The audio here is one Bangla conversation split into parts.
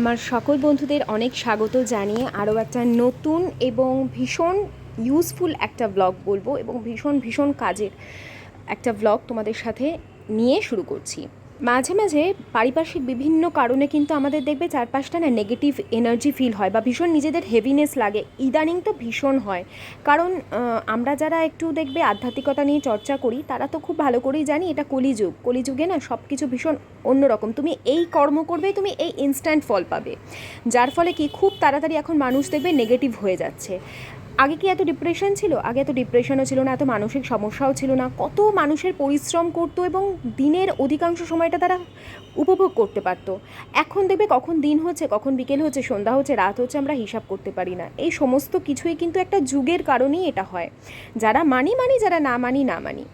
আমার সকল বন্ধুদের অনেক স্বাগত জানিয়ে আরও একটা নতুন এবং ভীষণ ইউজফুল একটা ব্লগ বলব এবং ভীষণ ভীষণ কাজের একটা ব্লগ তোমাদের সাথে নিয়ে শুরু করছি। মাঝে মাঝে পারিপার্শ্বিক বিভিন্ন কারণে কিন্তু আমাদের দেখবে চারপাশটা না নেগেটিভ এনার্জি ফিল হয় বা ভীষণ নিজেদের হেভিনেস লাগে। ইদানিং তো ভীষণ হয়। কারণ আমরা যারা একটু দেখবে আধ্যাত্মিকতা নিয়ে চর্চা করি, তারা তো খুব ভালো করেই জানি এটা কলিযুগ। কলিযুগে না সব কিছু ভীষণ অন্যরকম। তুমি এই কর্ম করবে, তুমি এই ইনস্ট্যান্ট ফল পাবে। যার ফলে কি? খুব তাড়াতাড়ি এখন মানুষ দেখবে নেগেটিভ হয়ে যাচ্ছে। আগে কি এত ডিপ্রেশন ছিল? আগে এত ডিপ্রেশনও ছিল না, এত মানসিক সমস্যাও ছিল না। কত মানুষের পরিশ্রম করতো এবং দিনের অধিকাংশ সময়টা তারা উপভোগ করতে পারতো। এখন দেখবে কখন দিন হচ্ছে, কখন বিকেল হচ্ছে, সন্ধ্যা হচ্ছে, রাত হচ্ছে, আমরা হিসাব করতে পারি না। এই সমস্ত কিছুই কিন্তু একটা যুগের কারণেই এটা হয়। যারা মানি মানি, যারা না মানি না মানি।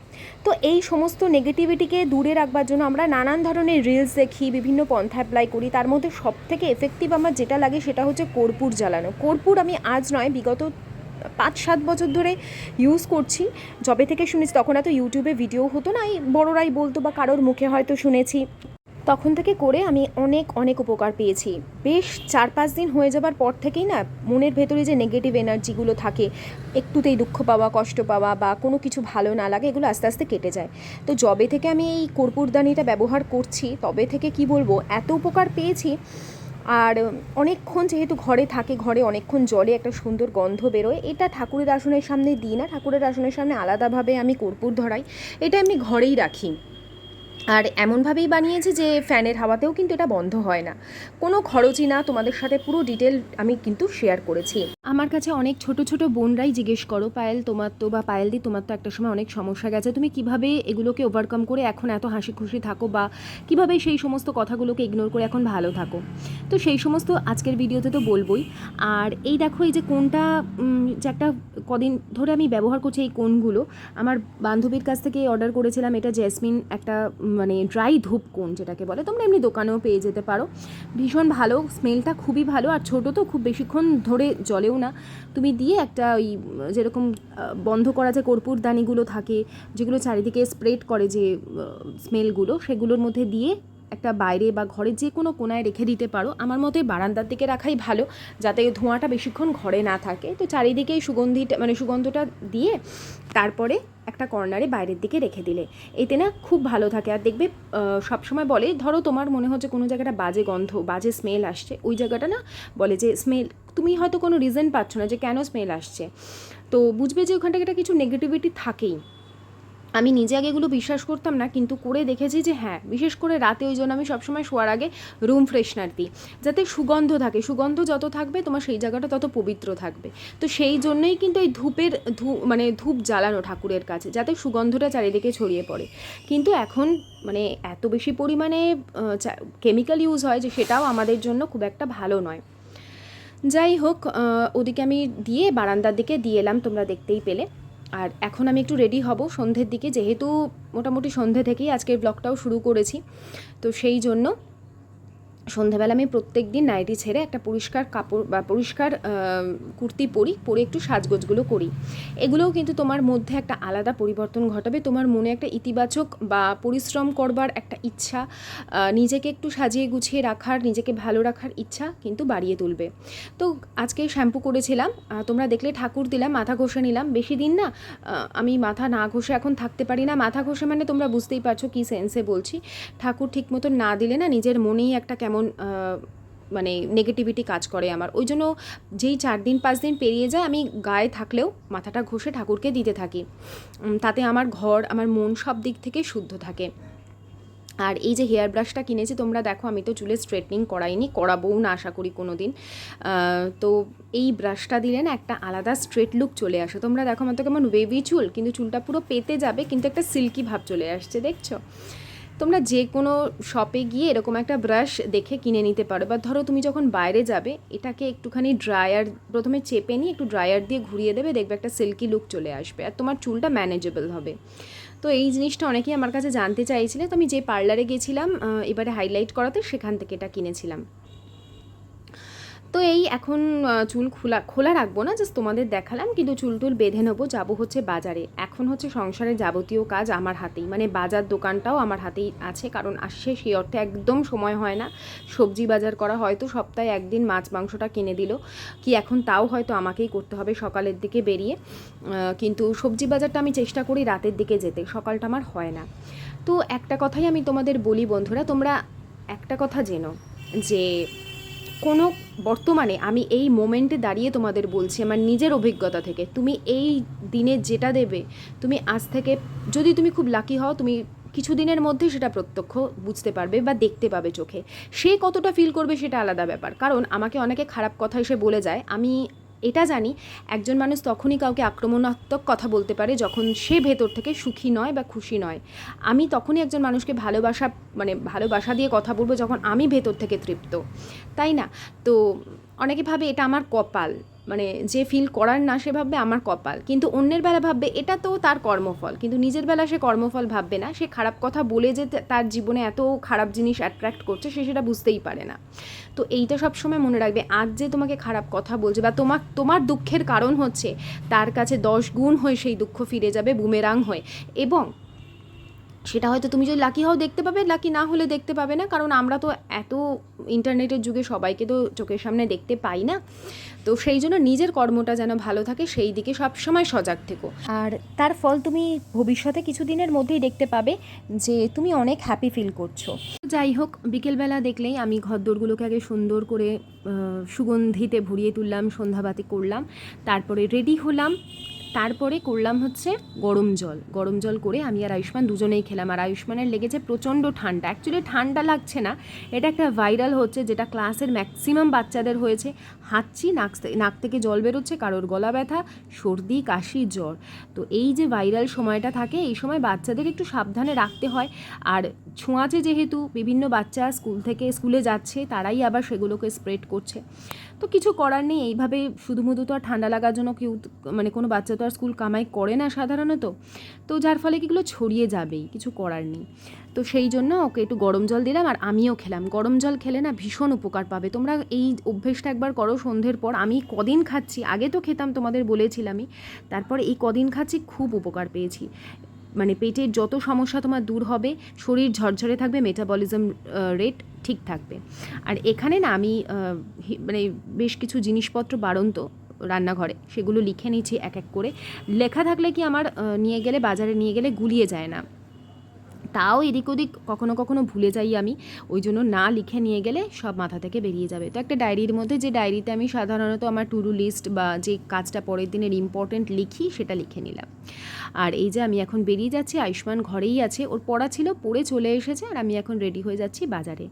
তো এই সমস্ত নেগেটিভিটিকে দূরে রাখবার জন্য আমরা নানান ধরনের রিলস দেখি, বিভিন্ন পন্থা অ্যাপ্লাই করি। তার মধ্যে সব থেকে এফেক্টিভ আমার যেটা লাগে সেটা হচ্ছে কর্পূর জ্বালানো। কর্পূর আমি আজ নয়, বিগত পাঁচ সাত বছর ধরে ইউজ করছি। যবে থেকে শুনেছি তখন এত ইউটিউবে ভিডিও হতো না, এই বড়রাই বলতো বা কারোর মুখে হয়তো শুনেছি। তখন থেকে করে আমি অনেক অনেক উপকার পেয়েছি। বেশ চার পাঁচ দিন হয়ে যাবার পর থেকেই না মনের ভেতরে যে নেগেটিভ এনার্জিগুলো থাকে, একটুতেই দুঃখ পাওয়া, কষ্ট পাওয়া বা কোনো কিছু ভালো না লাগে, এগুলো আস্তে আস্তে কেটে যায়। তো যবে থেকে আমি এই কর্পূরদানিটা ব্যবহার করছি, তবে থেকে কি বলব, এত উপকার পেয়েছি আর অনেকক্ষণ যেহেতু ঘরে থাকে, ঘরে অনেকক্ষণ জলে একটা সুন্দর গন্ধ বেরোয়, এটা ঠাকুরের আসনের সামনে দিই না, ঠাকুরের আসনের সামনে আলাদাভাবে আমি কর্পূর ধরাই, এটা আমি ঘরেই রাখি। আর এমনভাবেই বানিয়েছি যে ফ্যানের হাওয়াতেও কিন্তু এটা বন্ধ হয় না। কোনো খরচই না, তোমাদের সাথে পুরো ডিটেল আমি কিন্তু শেয়ার করেছি। আমার কাছে অনেক ছোট ছোট বোনরাই জিজ্ঞেস করো, পায়েল তোমার তো বা পায়েল দি, তোমার তো একটা সময় অনেক সমস্যা গেছে। তুমি কীভাবে এগুলোকে ওভারকাম করে এখন এত হাসি খুশি থাকো বা কীভাবে সেই সমস্ত কথাগুলোকে ইগনোর করে এখন ভালো থাকো? তো সেই সমস্ত আজকের ভিডিওতে তো বলবোই। আর এই দেখো, এই যে কোনটা যে একটা কদিন ধরে আমি ব্যবহার করছি এই কোনগুলো, আমার বান্ধবীর কাছ থেকে অর্ডার করেছিলাম, এটা জেসমিন একটা মানে ড্রাই ধূপ কোন যেটাকে বলে, তোমরা এমনি দোকানেও পেয়ে যেতে পারো। ভীষণ ভালো স্মেলটা খুবই ভালো, আর ছোটো তো খুব বেশিক্ষণ ধরে জলেও না। তুমি দিয়ে একটা ওই যেরকম বন্ধ করা যে কর্পূরদানিগুলো থাকে, যেগুলো চারিদিকে স্প্রেড করে যে স্মেলগুলো সেগুলোর মধ্যে দিয়ে একটা বাইরে বা ঘরের যে কোনো কোনায় রেখে দিতে পারো। আমার মতে বারান্দার দিকে রাখাই ভালো, যাতে ধোঁয়াটা বেশিক্ষণ ঘরে না থাকে। তো চারিদিকে সুগন্ধিটা মানে সুগন্ধটা দিয়ে তারপরে একটা কর্নারে বাইরের দিকে রেখে দিলে। এতে না খুব ভালো থাকে। আর দেখবে সবসময় বলে, ধরো তোমার মনে হচ্ছে কোনো জায়গাটা বাজে গন্ধ, বাজে স্মেল আসছে। ওই জায়গাটা না বলে যে স্মেল তুমি হয়তো কোনো রিজন পাচ্ছ না যে কেন স্মেল আসছে। তো বুঝবে যে ওখানটাকে একটা কিছু নেগেটিভিটি থাকেই। আমি নিজে আগে এগুলো বিশ্বাস করতাম না, কিন্তু করে দেখেছি যে হ্যাঁ বিশেষ করে রাতে ওই জন্য আমি সবসময় শোয়ার আগে রুম ফ্রেশনার দিই, যাতে সুগন্ধ থাকে। সুগন্ধ যত থাকবে, তোমার সেই জায়গাটা তত পবিত্র থাকবে। তো সেই জন্যই কিন্তু এই ধূপের ধূ মানে ধূপ জ্বালানো ঠাকুরের কাছে, যাতে সুগন্ধটা চারিদিকে ছড়িয়ে পড়ে। কিন্তু এখন মানে এত বেশি পরিমাণে কেমিক্যাল ইউজ হয় যে সেটাও আমাদের জন্য খুব একটা ভালো নয়। যাই হোক ওদিকে আমি দিয়ে বারান্দার দিকে দিয়ে এলাম, তোমরা দেখতেই পেলে। আর এখন আমি একটু রেডি হব সন্ধ্যের দিকে, যেহেতু মোটামুটি সন্ধ্যে থেকেই আজকের ব্লগটাও শুরু করেছি। তো সেই জন্য সন্ধেবেলা আমি প্রত্যেক দিন নাইটি ছেড়ে একটা পরিষ্কার কাপড় বা পরিষ্কার কুর্তি পরি, পরে একটু সাজগোজগুলো করি। এগুলোও কিন্তু তোমার মধ্যে একটা আলাদা পরিবর্তন ঘটাবে। তোমার মনে একটা ইতিবাচক বা পরিশ্রম করবার একটা ইচ্ছা নিজেকে একটু সাজিয়ে গুছিয়ে রাখার, নিজেকে ভালো রাখার ইচ্ছা কিন্তু বাড়িয়ে তুলবে। তো আজকে শ্যাম্পু করেছিলাম তোমরা দেখলে ঠাকুর দিলাম, মাথা ঘষে নিলাম। বেশি দিন না আমি মাথা না ঘষে এখন থাকতে পারি না। মাথা ঘষে মানে তোমরা বুঝতেই পারছ কী সেন্সে বলছি। ঠাকুর ঠিক মতো না দিলে না নিজের মনেই একটা কেমন আহ, মানে নেগেটিভিটি কাজ করে আমার। ওই জন্য যেই চার দিন পাঁচ দিন পেরিয়ে যায় আমি গায়ে থাকলেও মাথাটা ঘষে ঠাকুরকে দিতে থাকি। তাতে আমার ঘর আমার মন সব দিক থেকে শুদ্ধ থাকে। আর এই যে হেয়ার ব্রাশটা কিনেছি তোমরা দেখো আমি তো চুলে স্ট্রেটনিং করাইনি করাবোও না আশা করি কোনো দিন তো এই ব্রাশটা দিলে না একটা আলাদা স্ট্রেট লুক চলে আসে। তোমরা দেখো আমার তো কেমন ওয়েভি চুল কিন্তু চুলটা পুরো পেতে যাবে কিন্তু একটা সিল্কি ভাব চলে আসছে দেখছ? তোমরা যে কোনো শপে গিয়ে এরকম একটা ব্রাশ দেখে কিনে নিতে পারো। বা ধরো তুমি যখন বাইরে যাবে, এটাকে একটুখানি ড্রায়ার প্রথমে চেপে নিয়ে একটু ড্রায়ার দিয়ে ঘুরিয়ে দেবে, দেখবে একটা সিল্কি লুক চলে আসবে আর তোমার চুলটা ম্যানেজেবল হবে। তো এই জিনিসটা অনেকেই আমার কাছে জানতে চাইছিলে। তো আমি যে পার্লারে গেছিলাম এবারে হাইলাইট করাতে সেখান থেকে এটা কিনেছিলাম। তো এই এখন চুল খোলা খোলা রাখব না জাস্ট তোমাদের দেখালাম, কিন্তু চুল টুল বেঁধে নেব, যাব হচ্ছে বাজারে। এখন হচ্ছে সংসারের যাবতীয় কাজ আমার হাতেই মানে বাজার দোকানটাও আমার হাতেই আছে, কারণ আসছে সেই অর্থে একদম সময় হয় না। সবজি বাজার করা হয়তো সপ্তাহে একদিন মাছ, মাংসটা কিনে দিল, কি এখন তাও হয়তো আমাকেই করতে হবে সকালের দিকে বেরিয়ে। কিন্তু সবজি বাজারটা আমি চেষ্টা করি রাতের দিকে যেতে, সকালটা আমার হয় না। তো একটা কথাই আমি তোমাদের বলি বন্ধুরা, তোমরা একটা কথা জেনো যে কোনো বর্তমানে আমি এই মোমেন্টে দাঁড়িয়ে তোমাদের বলছি, আমার নিজের অভিজ্ঞতা থেকে, তুমি এই দিনে যেটা দেবে, তুমি আজ থেকে, যদি তুমি খুব লাকি হও, তুমি কিছুদিনের মধ্যে সেটা প্রত্যক্ষ বুঝতে পারবে বা দেখতে পাবে চোখে। সে কতটা ফিল করবে সেটা আলাদা ব্যাপার। কারণ আমাকে অনেকে খারাপ কথা এসে বলে যায়, আমি এটা জানি, একজন মানুষ তখনই কাউকে আক্রমণাত্মক কথা বলতে পারে যখন সে ভেতর থেকে সুখী নয় বা খুশি নয়। আমি তখনই একজন মানুষকে ভালোবাসা মানে ভালোবাসা দিয়ে কথা বলব যখন আমি ভেতর থেকে তৃপ্ত। তাই না? তো অনেকে ভাবে এটা আমার কপাল। মানে যে ফিল করার না সে ভাববে আমার কপাল। কিন্তু অন্যের বেলা ভাববে, এটা তো তার কর্মফল। কিন্তু নিজের বেলা সে কর্মফল ভাববে না। সে খারাপ কথা বলে যে তার জীবনে এত খারাপ জিনিস অ্যাট্রাক্ট করছে, সে সেটা বুঝতেই পারে না। তো এইটা সবসময় মনে রাখবে, আজ যে তোমাকে খারাপ কথা বলছে বা তোমার তোমার দুঃখের কারণ হচ্ছে, তার কাছে দশ গুণ হয়ে সেই দুঃখ ফিরে যাবে বুমেরাং হয়ে। এবং সেটা হয়তো তুমি যদি লাকি হও দেখতে পাবে লাকি না হলে দেখতে পাবে না। কারণ আমরা তো এত ইন্টারনেটের যুগে সবাইকে তো চোখের সামনে দেখতে পাই না। তো সেই জন্য নিজের কর্মটা যেন ভালো থাকে, সেই দিকে সবসময় সজাগ থেকো। আর তার ফল তুমি ভবিষ্যতে কিছুদিনের মধ্যেই দেখতে পাবে যে তুমি অনেক হ্যাপি ফিল করছ। যাই হোক, বিকেলবেলা দেখলেই আমি ঘরদোরগুলোকে আগে সুন্দর করে সুগন্ধিতে ভরিয়ে তুললাম, সন্ধ্যাবাতি করলাম। তারপরে রেডি হলাম। তারপরে করলাম হচ্ছে গরম জল। গরম জল করে আমি আর আয়ুষ্মান দুজনেই খেলাম। আর আয়ুষ্মানের লেগেছে প্রচণ্ড ঠান্ডা। অ্যাকচুয়ালি ঠান্ডা লাগছে না। এটা একটা ভাইরাল হচ্ছে যেটা ক্লাসের ম্যাক্সিমাম বাচ্চাদের হয়েছে। হাঁচি, নাক নাক থেকে জল বেরোচ্ছে, কারোর গলা ব্যথা, সর্দি, কাশি, জ্বর। তো এই যে ভাইরাল সময়টা থাকে, এই সময় বাচ্চাদের একটু সাবধানে রাখতে হয়। আর ছোঁয়াচে যেহেতু বিভিন্ন বাচ্চা স্কুল থেকে স্কুলে যাচ্ছে, তারাই আবার সেগুলোকে স্প্রেড করছে। তো কিছু করার নেই। এইভাবে শুধুমুধু তো আর ঠান্ডা লাগার জন্য কেউ মানে কোনো বাচ্চা তো আর স্কুল কামাই করে না সাধারণত। তো যার ফলে কিগুলো ছড়িয়ে যাবেই, কিছু করার নেই। তো সেই জন্য ওকে একটু গরম জল দিলাম আর আমিও খেলাম। গরম জল খেলে না ভীষণ উপকার পাবে। তোমরা এই অভ্যেসটা একবার করো সন্ধ্যের পর। আমি কদিন খাচ্ছি, আগে তো খেতাম তোমাদের বলেছিলামই। তারপর এই কদিন খাচ্ছি, খুব উপকার পেয়েছি। মানে পেটের যত সমস্যা তোমার দূর হবে, শরীর ঝরঝরে থাকবে মেটাবলিজম রেট ঠিক থাকবে। আর এখানে না আমি মানে বেশ কিছু জিনিসপত্র বাড়ন্ত রান্নাঘরে, সেগুলো লিখে নিচ্ছি এক এক করে। লেখা থাকলে কি আমার নিয়ে গেলে, বাজারে নিয়ে গেলে গুলিয়ে যায় না। তাও এদিক ওদিক কখনো কখনো ভুলে যাই আমি। ওই জন্য না লিখে নিয়ে গেলে সব মাথা থেকে বেরিয়ে যাবে। তো একটা ডায়েরির মধ্যে যে ডায়েরিতে আমি সাধারণত আমার টু ডু লিস্ট বা যে কাজটা পরের দিনের ইম্পর্টেন্ট লিখি, সেটা লিখে নিলাম। আর এই যে আমি এখন বেরিয়ে যাচ্ছি, আয়ুষ্মান ঘরেই আছে, ওর পড়া ছিল, পড়ে চলে এসেছে, আর আমি এখন রেডি হয়ে যাচ্ছি বাজারে।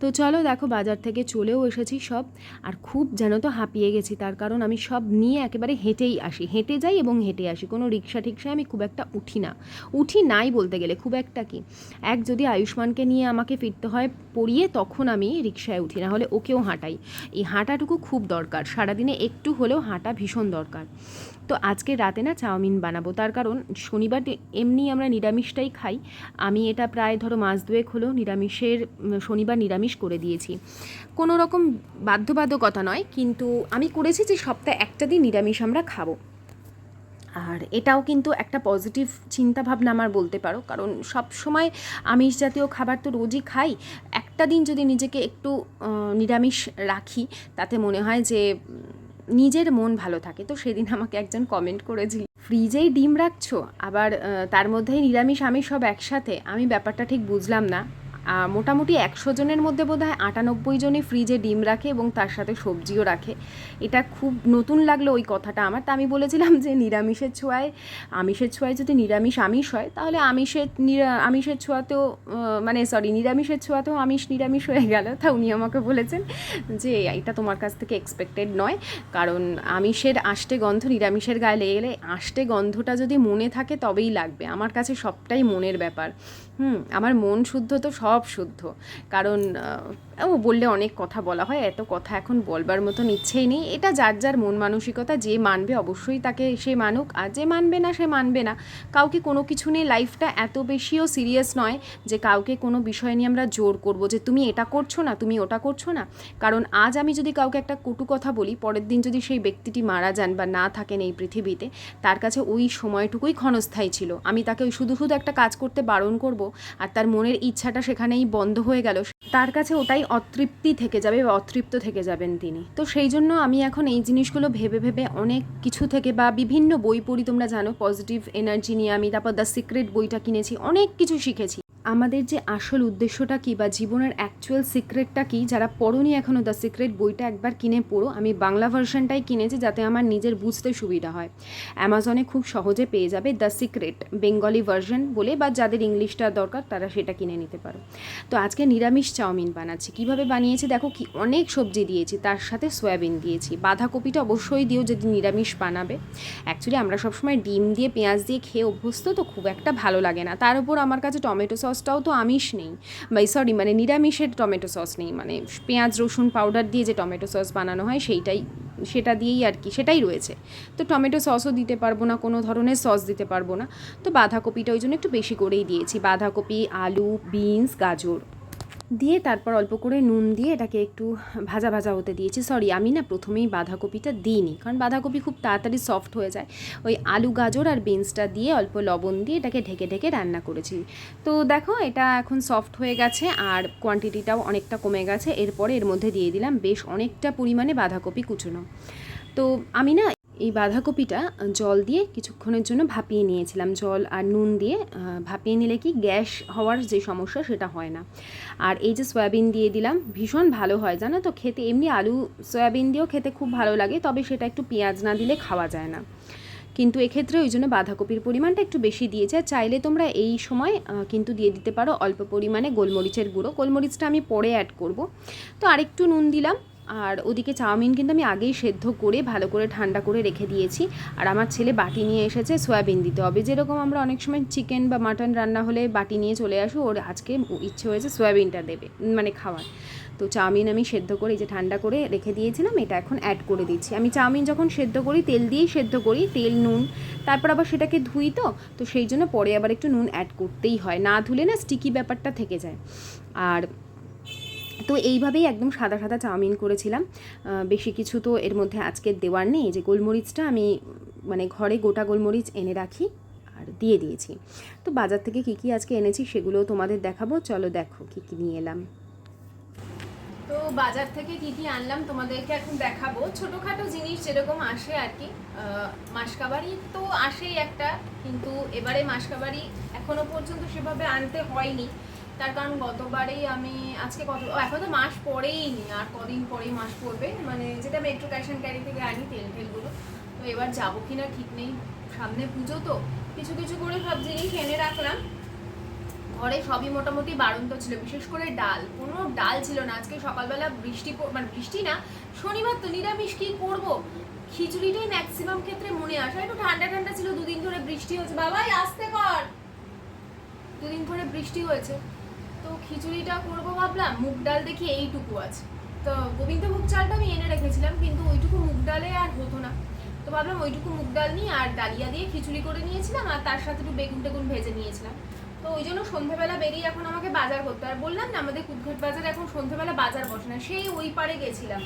তো চলো দেখো বাজার থেকে চলেও এসেছি সব। আর খুব যেন তো হাঁপিয়ে গেছি, তার কারণ আমি সব নিয়ে একেবারে হেঁটেই আসি। হেঁটে যাই এবং হেঁটে আসি। কোনো রিক্সা টিক্সায় আমি খুব একটা উঠি না। উঠি নাই বলতে গেলে, খুব একটা কি? এক যদি আয়ুষ্মানকে নিয়ে আমাকে ফিরতে হয় পড়িয়ে, তখন আমি রিক্সায় উঠি না হলে ওকেও হাঁটাই। এই হাঁটাটুকু খুব দরকার, সারাদিনে একটু হলেও হাঁটা ভীষণ দরকার। তো আজকে রাতে না চাউমিন বানাবো, তার কারণ শনিবার এমনি আমরা নিরামিষটাই খাই। আমি এটা প্রায় ধরো মাস দুয়েক হলো নিরামিষের শনিবার নিরামিষ করে দিয়েছি। কোনো রকম বাধ্যবাধকতা নয়, কিন্তু আমি করেছি যে সপ্তাহে একটা দিন নিরামিষ আমরা খাব। আর এটাও কিন্তু একটা পজিটিভ চিন্তাভাবনা আমার বলতে পারো। কারণ সব সময় আমিষ জাতীয় খাবার তো রোজই খাই। একটা দিন যদি নিজেকে একটু নিরামিষ রাখি, তাতে মনে হয় যে নিজের মন ভালো থাকে। তো সেদিন আমাকে একজন কমেন্ট করেছিল, ফ্রিজেই ডিম রাখছো? আবার তার মধ্যেই নিরামিষ আমিষ সব একসাথে? আমি ব্যাপারটা ঠিক বুঝলাম না। মোটামুটি একশো জনের মধ্যে বোধ হয় আটানব্বই জনই ফ্রিজে ডিম রাখে এবং তার সাথে সবজিও রাখে। এটা খুব নতুন লাগল ওই কথাটা আমার। তা আমি বলেছিলাম যে নিরামিষের ছোঁয়ায়, আমিষের ছোঁয়ায় যদি নিরামিষ আমিষ হয়, তাহলে আমিষের নিরা- আমিষের ছোঁয়াতেও মানে সরি নিরামিষের ছোঁয়াতেও আমিষ নিরামিষ হয়ে গেল। তা উনি আমাকে বলেছেন যে এটা তোমার কাছ থেকে এক্সপেক্টেড নয়। কারণ আমিষের আষ্টে গন্ধ নিরামিষের গায়ে লেগে গেলে আষ্টে গন্ধটা যদি মনে থাকে তবেই লাগবে। আমার কাছে সবটাই মনের ব্যাপার। হুম, আমার মন শুদ্ধ তো সব শুদ্ধ। কারণ ও বললে অনেক কথা বলা হয়, এত কথা এখন বলবার মতন ইচ্ছেই নেই। এটা যার যার মন মানসিকতা, যে মানবে অবশ্যই তাকে সে মানুক, আর যে মানবে না সে মানবে না। কাউকে কোনো কিছু নিয়ে লাইফটা এত বেশিও সিরিয়াস নয় যে কাউকে কোনো বিষয় নিয়ে আমরা জোর করব যে তুমি এটা করছ না, তুমি ওটা করছ না। কারণ আজ আমি যদি কাউকে একটা কটু কথা বলি, পরের দিন যদি সেই ব্যক্তিটি মারা যান বা না থাকেন এই পৃথিবীতে, তার কাছে ওই সময়টুকুই ক্ষণস্থায়ী ছিল। আমি তাকে ওই শুধু শুধু একটা কাজ করতে বারণ করব, আর তার মনের ইচ্ছাটা সেখানেই বন্ধ হয়ে গেল। তার কাছে ওটাই অতৃপ্তি থেকে যাবে বা অতৃপ্ত থেকে যাবেন তিনি। তো সেই জন্য আমি এখন এই জিনিসগুলো ভেবে ভেবে অনেক কিছু থেকে বা বিভিন্ন বই পড়ি, তোমরা জানো পজিটিভ এনার্জি নিয়ে আমি, তারপর দ্য সিক্রেট বইটা কিনেছি, অনেক কিছু শিখেছি। আমাদের যে আসল উদ্দেশ্যটা কী বা জীবনের অ্যাকচুয়াল সিক্রেটটা কী, যারা পড়োনি এখনও দ্য সিক্রেট বইটা একবার কিনে পড়ো। আমি বাংলা ভার্সনটাই কিনেছি যাতে আমার নিজের বুঝতে সুবিধা হয়। অ্যামাজনে খুব সহজে পেয়ে যাবে দ্য সিক্রেট বেঙ্গলি ভার্সন বলে বা যাদের ইংলিশটা দরকার তারা সেটা কিনে নিতে পারো। তো আজকে নিরামিষ চাউমিন বানাচ্ছি। কীভাবে বানিয়েছি? দেখো কি অনেক সবজি দিয়েছি, তার সাথে সয়াবিন দিয়েছি। বাঁধাকপিটা অবশ্যই দিও যদি নিরামিষ বানাবে। অ্যাকচুয়ালি আমরা সবসময় ডিম দিয়ে, পেঁয়াজ দিয়ে খেয়ে অভ্যস্ত, তো খুব একটা ভালো লাগে না। তার উপর আমার কাছে টমেটো সসটাও তো আমিষ নেই। বা সরি মানে নিরামিষের টমেটো সস নেই। মানে পেঁয়াজ, রসুন পাউডার দিয়ে যে টমেটো সস বানানো হয়, সেইটাই, সেটা দিয়েই আর কি, সেটাই রয়েছে। তো টমেটো সসও দিতে পারব না, কোনো ধরনের সস দিতে পারব না। তো বাঁধাকপিটা ওই জন্য একটু বেশি করেই দিয়েছি। বাঁধাকপি, আলু বিনস গাজর। দিয়ে তারপর অল্প করে নুন দিয়ে এটাকে একটু ভাজা ভাজা হতে দিয়েছি। সরি আমি না প্রথমেই বাঁধাকপিটা দিইনি, কারণ বাঁধাকপি খুব তাড়াতাড়ি সফট হয়ে যায়। ওই আলু, গাজর আর বিনসটা দিয়ে অল্প লবণ দিয়ে এটাকে ঢেকে ঢেকে রান্না করেছি। তো দেখো, এটা এখন সফট হয়ে গেছে আর কোয়ান্টিটিটাও অনেকটা কমে গেছে। এরপরে এর মধ্যে দিয়ে দিলাম বেশ অনেকটা পরিমাণে বাঁধাকপি কুচোনো। তো আমি না এই বাঁধাকপিটা জল দিয়ে কিছুক্ষণের জন্য ভাপিয়ে নিয়েছিলাম। জল আর নুন দিয়ে ভাপিয়ে নিলে কি গ্যাস হওয়ার যে সমস্যা সেটা হয় না। আর এই যে সয়াবিন দিয়ে দিলাম, ভীষণ ভালো হয়, জানো তো? খেতে এমনি আলু সয়াবিন দিয়েও খেতে খুব ভালো লাগে, তবে সেটা একটু পেঁয়াজ না দিলে খাওয়া যায় না। কিন্তু এক্ষেত্রে ওই জন্য বাঁধাকপির পরিমাণটা একটু বেশি দিয়েছে। চাইলে তোমরা এই সময় কিন্তু দিয়ে দিতে পারো অল্প পরিমাণে গোলমরিচের গুঁড়ো। গোলমরিচটা আমি পরে অ্যাড করব। তো আরেকটু নুন দিলাম। আর ওদিকে চাউমিন কিন্তু আমি আগেই সেদ্ধ করে, ভালো করে ঠান্ডা করে রেখে দিয়েছি। আর আমার ছেলে বাটি নিয়ে এসেছে সয়াবিন দিতে হবে। যেরকম আমরা অনেক সময় চিকেন বা মাটন রান্না হলে বাটি নিয়ে চলে আসি, ওর আজকে ইচ্ছে হয়েছে সয়াবিনটা দেবে মানে খাওয়ার। তো চাউমিন আমি সেদ্ধ করে যে ঠান্ডা করে রেখে দিয়েছিলাম, এটা এখন অ্যাড করে দিচ্ছি। আমি চাউমিন যখন সেদ্ধ করি, তেল দিয়েই সেদ্ধ করি, তেল, নুন, তারপর আবার সেটাকে ধুই তো তো সেই জন্য পরে আবার একটু নুন অ্যাড করতেই হয়। না ধুলে না স্টিকি ব্যাপারটা থেকে যায়। আর তো এইভাবেই একদম সাদা সাদা চাউমিন করেছিলাম। বেশি কিছু তো এর মধ্যে আজকে দেওয়ার নেই। যে গোলমরিচটা আমি মানে ঘরে গোটা গোলমরিচ এনে রাখি আর দিয়ে দিয়েছি। তো বাজার থেকে কী কী আজকে এনেছি সেগুলো তোমাদের দেখাবো। চলো দেখো কী কী নিয়ে এলাম। তো বাজার থেকে কি কি আনলাম তোমাদেরকে এখন দেখাবো। ছোটোখাটো জিনিস যেরকম আসে আর কি মাসকাবারি তো আসেই একটা, কিন্তু এবারে মাসকাবারি এখনও পর্যন্ত সেভাবে আনতে হয়নি। তার কারণ গতবারেই আমি, আজকে কত এখন তো মাস পরেই নি, আর কদিন পরেই মাস পড়বে। মানে যেটা মেট্রো ক্যাশ অ্যান্ড ক্যারি থেকে আনি, তেল টেলগুলো তো এবার যাব কি না ঠিক নেই, সামনে পুজো তো। কিছু কিছু করে সব জিনিস এনে রাখলাম। ঘরে সবই মোটামুটি বাড়ন্ত ছিল, বিশেষ করে ডাল। কোনো ডাল ছিল না। আজকে সকালবেলা বৃষ্টি মানে বৃষ্টি না, শনিবার তো নিরামিষ কি করব? খিচুড়িটাই ম্যাক্সিমাম ক্ষেত্রে মনে আসে। একটু ঠান্ডা ঠান্ডা ছিল, দুদিন ধরে বৃষ্টি হয়েছে। বাবাই, আসতে কর। দুদিন ধরে বৃষ্টি হয়েছে। তো খিচুড়িটা করব ভাবলাম, মুগ ডাল দেখি এইটুকু আছে। তো গোবিন্দভোগ চালটা আমি এনে রেখেছিলাম, কিন্তু ওইটুকু মুগ ডালে আর হতো না। তো ভাবলাম ওইটুকু মুগ ডাল নিয়ে আর ডালিয়া দিয়ে খিচুড়ি করে নিয়েছিলাম, আর তার সাথে একটু বেগুন টেগুন ভেজে নিয়েছিলাম। তো ওই জন্য সন্ধ্যেবেলা বেরিয়ে এখন আমাকে বাজার করতে আর বললাম না, আমাদের কুদঘাট বাজার এখন সন্ধ্যেবেলা বাজার বসে না, সেই ওই পারে গেছিলাম।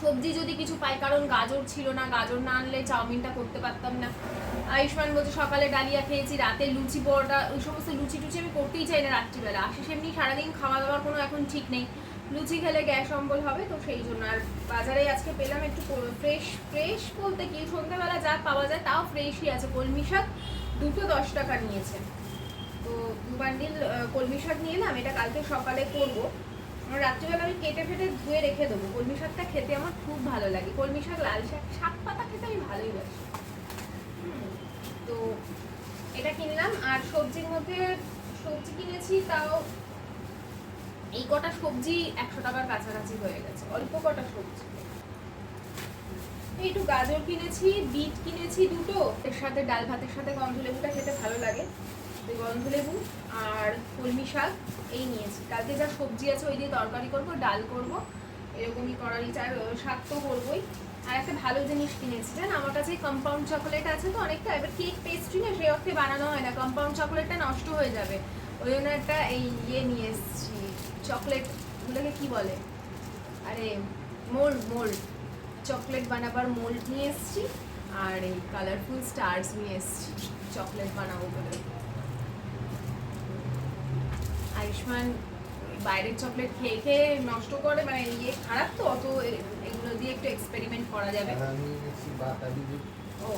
সবজি যদি কিছু পাই, কারণ গাজর ছিল না, গাজর না আনলে চাউমিনটা করতে পারতাম না। আয়ুষ্মান বলছে, সকালে ডালিয়া খেয়েছি, রাতে লুচি পরোটা, ওই সমস্ত লুচি টুচি আমি করতেই চাই না রাত্রিবেলা। আশিস এমনি সারাদিন খাওয়া দাওয়ার কোনো এখন ঠিক নেই। লুচি খেলে গ্যাস অম্বল হবে, তো সেই জন্য আর বাজারে আজকে পেলাম একটু ফ্রেশ ফ্রেশ বলতে কি? সন্ধ্যাবেলা যা পাওয়া যায় তাও ফ্রেশই আছে। কলমি শাক দুটো দশ টাকা নিয়েছে। তো দু বান্ডিল কলমি শাক নিয়ে এলাম এটা কালকে সকালে করব। রাত্রিবেলা আমি কেটে ফেটে ধুয়ে রেখে দেবো। কলমি শাকটা খেতে আমার খুব ভালো লাগে। কলমি শাক, লাল শাক শাক পাতা খেতে আমি ভালোই বাসি। তো এটা কিনলাম, আর সবজির মধ্যে সবজি কিনেছি, তাও এই কটা সবজি একশো টাকার কাছাকাছি হয়ে গেছে, অল্প কটা সবজি। একটু গাজর কিনেছি, বিট কিনেছি দুটো। এর সাথে ডাল ভাতের সাথে গন্ধ লেবুটা খেতে ভালো লাগে গন্ধলেবু আর কলমি শাক, এই নিয়েছি। কালকে যা সবজি আছে ওই দিয়ে তরকারি করব, ডাল করব, এরকমই করারই চাই শাক তো করবোই। আর একটা ভালো জিনিস কিনেছি, জান? আমার কাছে কম্পাউন্ড চকোলেট আছে তো অনেকটা, এবার কেক পেস্ট্রি না, সেই অর্থে বানানো হয় না। কম্পাউন্ড চকোলেটটা নষ্ট হয়ে যাবে। ওই জন্য একটা এই ইয়ে নিয়ে এসেছি চকলেট গুলোকে কি বলে? আরে মোল্ড মোল্ড চকলেট বানাবার মোল্ড নিয়ে এসেছি, আর এই কালারফুল স্টার্স নিয়ে এসেছি চকলেট বানাবো বলে। আয়ুষ্মান বাইরের চকলেট খেয়ে খেয়ে নষ্ট করে মানে ইয়ে খারাপ তো, অত এগুলো দিয়ে একটু এক্সপেরিমেন্ট করা যাবে। আমি গেছি বাতাবি যে ও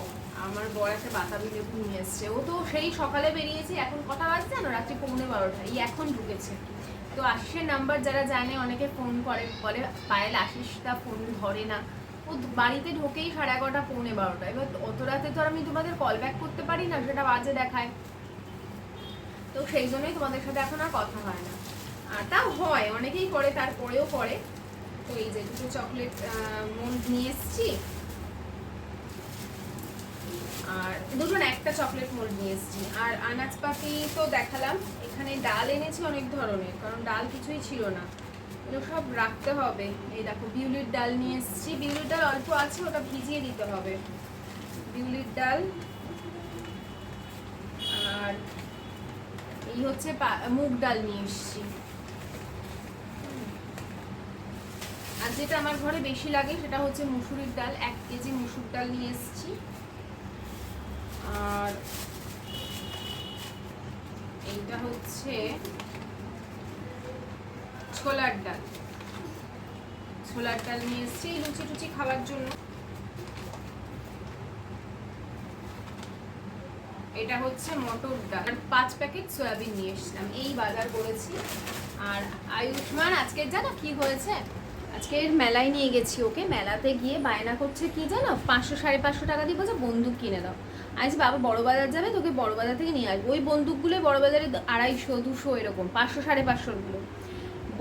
আমার বড় একটা বাতাবি লেবু নিয়ে এসছে। ও তো সেই সকালে বেরিয়েছে এখন কথা বাজছে? জানো রাত্রি পৌনে বারোটা। এই এখন ঢুকেছে। তো আশিসের নাম্বার যারা জানে অনেকে ফোন করে বলে পায়েল আশিসটা ফোন ধরে না। ও বাড়িতে ঢোকেই সাড়ে এগারোটা পৌনে বারোটা। এবার অত রাতে তো আর আমি তোমাদের কল ব্যাক করতে পারি না সেটা বাজে দেখায়। তো সেই জন্যই তোমাদের সাথে এখন আর কথা হয় না। আর তাও হয় অনেকেই করে তারপরেও করে। তো এই যে দুটো চকলেট মন নিয়ে এসছি। আর দুটো একটা চকলেট মোল্ড নিয়ে এসেছি। আর আনাজপাতি তো দেখালাম, এখানে ডাল এনেছি অনেক ধরনের, কারণ ডাল কিছুই ছিল না। এগুলো সব রাখতে হবে। এই দেখো, বিউলির ডাল নিয়ে এসেছি। বিউলির ডাল অল্প আছে, ওটা ভিজিয়ে দিতে হবে। বিউলির ডাল। আর এই হচ্ছে মুগ ডাল নিয়ে এসেছি। যেটা আমার ঘরে বেশি লাগে সেটা হচ্ছে মুসুরির ডাল, এক কেজি মুসুর ডাল নিয়ে এসেছি। আর এইটা হচ্ছে ছোলার ডাল। ছোলার ডাল নিয়ে এসেছি লুচি টুচি খাওয়ার জন্য। এটা হচ্ছে মটর ডাল। আর পাঁচ প্যাকেট সয়াবিন নিয়ে এসেছিলাম, এই বাজার করেছি। আর আয়ুষ্মান আজকে জানো কি হয়েছে? আজকের মেলায় নিয়ে গেছি ওকে। মেলাতে গিয়ে বায়না করছে কি জানো? পাঁচশো, সাড়ে পাঁচশো টাকা দিয়ে বলছে, বন্দুক কিনে দাও। আজ বাবা বড় বাজার যাবে, তোকে বড় বাজার থেকে নিয়ে আসবে। ওই বন্দুকগুলো বড় বাজারে আড়াইশো, দুশো এরকম, পাঁচশো, সাড়ে পাঁচশোগুলো।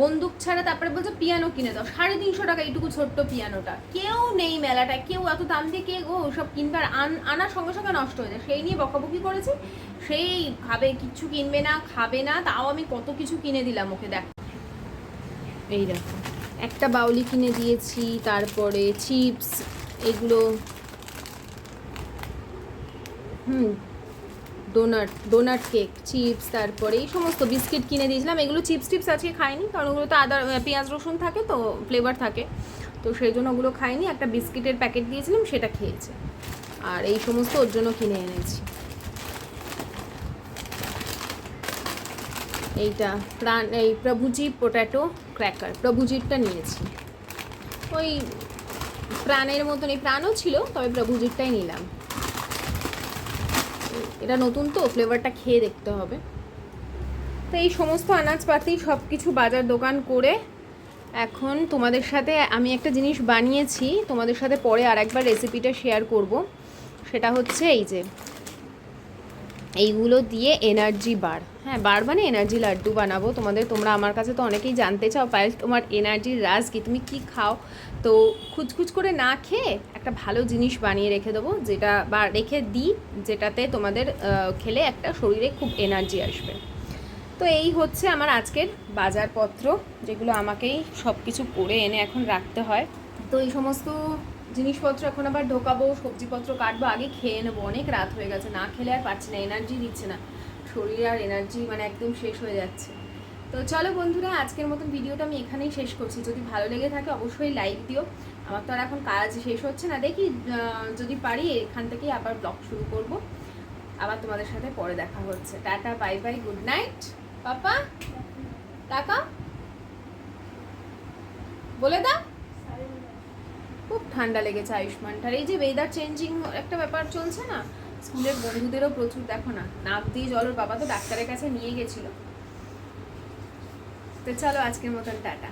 বন্দুক ছাড়া তারপরে বলছে, পিয়ানো কিনে দাও। সাড়ে তিনশো টাকা এইটুকু ছোট্ট পিয়ানোটা। কেউ নেই মেলাটায়, কেউ এত দাম দিয়ে কে গো সব কিনবে আর আন, আনার সঙ্গে সঙ্গে নষ্ট হয়ে যায়। সেই নিয়ে বকাবকি করেছে। সেই ভাবে কিচ্ছু কিনবে না, খাবে না, তাও আমি কত কিছু কিনে দিলাম ওকে, দেখ। এই দেখো। একটা বাউলি কিনে দিয়েছি, তারপরে চিপস, এগুলো, হুম, ডোনাট ডোনাট কেক, চিপস, তারপরে এই সমস্ত বিস্কিট কিনে দিয়েছিলাম। এগুলো চিপস টিপস আজকে খাইনি, কারণ ওগুলো তো আদার পেঁয়াজ, রসুন থাকে তো ফ্লেভার থাকে। তো সেই জন্য ওগুলো খাইনি, একটা বিস্কিটের প্যাকেট দিয়েছিলাম, সেটা খেয়েছে। আর এই সমস্ত ওর জন্য কিনে এনেছি। এইটা, প্রাণ, এই প্রভুজি পোট্যাটো ক্র্যাকার প্রভুজিরটা নিয়েছি। ওই প্রাণের মতন, এই প্রাণও ছিল, তবে প্রভুজিরটাই নিলাম। এটা নতুন তো ফ্লেভারটা খেয়ে দেখতে হবে। তো এই সমস্ত আনাজপাতি সব কিছু বাজার দোকান করে এখন তোমাদের সাথে আমি একটা জিনিস বানিয়েছি, তোমাদের সাথে পরে আর একবার রেসিপিটা শেয়ার করব। সেটা হচ্ছে এই যে, এইগুলো দিয়ে এনার্জি বার হ্যাঁ বার মানে এনার্জি লাড্ডু বানাবো। তোমাদের, তোমরা আমার কাছে তো অনেকেই জানতে চাও, পায়েল, তোমার এনার্জির রাজ কি তুমি কি খাও? তো খুচখুচ করে না খেয়ে একটা ভালো জিনিস বানিয়ে রেখে দেবো, যেটা বা রেখে দিই, যেটাতে তোমাদের খেলে একটা শরীরে খুব এনার্জি আসবে। তো এই হচ্ছে আমার আজকের বাজারপত্র, যেগুলো আমাকেই সব কিছু করে এনে এখন রাখতে হয়। তো এই সমস্ত জিনিসপত্র এখন আবার ঢোকাবো, সবজিপত্র কাটবো, আগে খেয়ে নেব। অনেক রাত হয়ে গেছে, না খেলে আর পারছি না এনার্জি দিচ্ছে না। শরীরে আর এনার্জি মানে একদম শেষ হয়ে যাচ্ছে। তো চলো বন্ধুরা, আজকের মতন ভিডিওটা আমি এখানেই শেষ করছি। যদি ভালো লেগে থাকে অবশ্যই লাইক দিও। আমার তো আর এখন কাজ শেষ হচ্ছে না। দেখি যদি পারি এখান থেকেই আবার ব্লগ শুরু করব। আবার তোমাদের সাথে পরে দেখা হচ্ছে। Tata bye bye good night papa টাকা বলে দাও। খুব ঠান্ডা লেগেছে আয়ুষ্মানটার। এই যে ওয়েদার চেঞ্জিং একটা ব্যাপার চলছে না? স্কুলের বন্ধুদেরও প্রচুর দেখো না। নাক দিয়ে জল, ওর বাবা তো ডাক্তারের কাছে নিয়ে গেছিল। তো চলো আজকের মতন টাটা।